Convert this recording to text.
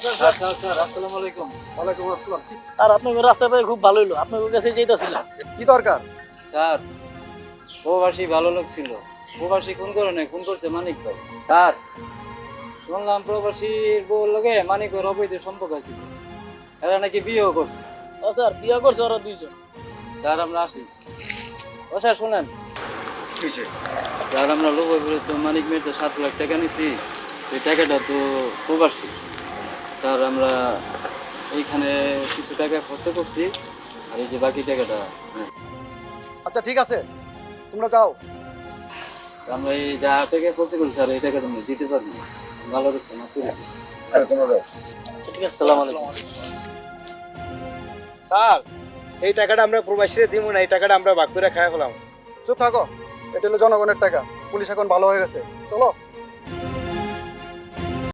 Sir sir sir আসসালামু আলাইকুম। ওয়ালাইকুম আসসালাম। কি- স্যার আপনাকে রাস্তা পেয়ে খুব ভালো হলো। আপনার কাছে যেতেছিলাম কি দরকার? স্যার প্রবাসী ভালো লোক ছিল। প্রবাসী খুন করে নাই খুন করছে মানিক ভাই। স্যার শুনলাম প্রবাসীর লগে অবৈধ সম্পর্ক ছিল এরা নাকি বিয়েও করছে। ও স্যার বিয়ে করছে ওরা দুইজন। স্যার আমরা আসি। ও স্যার শুনেন। স্যার আমরা তো মানিক মেয়ের তো সাত লাখ টাকা নিছি। সেই টাকাটা তো প্রবাসী। স্যার আমরা এইখানে কিছু টাকা খরচ করছি আর এই যে বাকি টাকাটা আচ্ছা ঠিক আছে। তোমরা যাও। আমরা এই যা টাকা খরচ করি স্যার এই টাকা তুমি দিতে পারব। ভালো রয়েছে না করে দিন। আচ্ছা, ঠিক আছে সালাম আলাইকুম। স্যার এই টাকাটা আমরা প্রবাসীরে দিব না এই টাকাটা আমরা ভাগ করে খাওয়া ফেলাম। চুপ থাকো এটা হলো জনগণের টাকা। পুলিশ এখন ভালো হয়ে গেছে। চলো।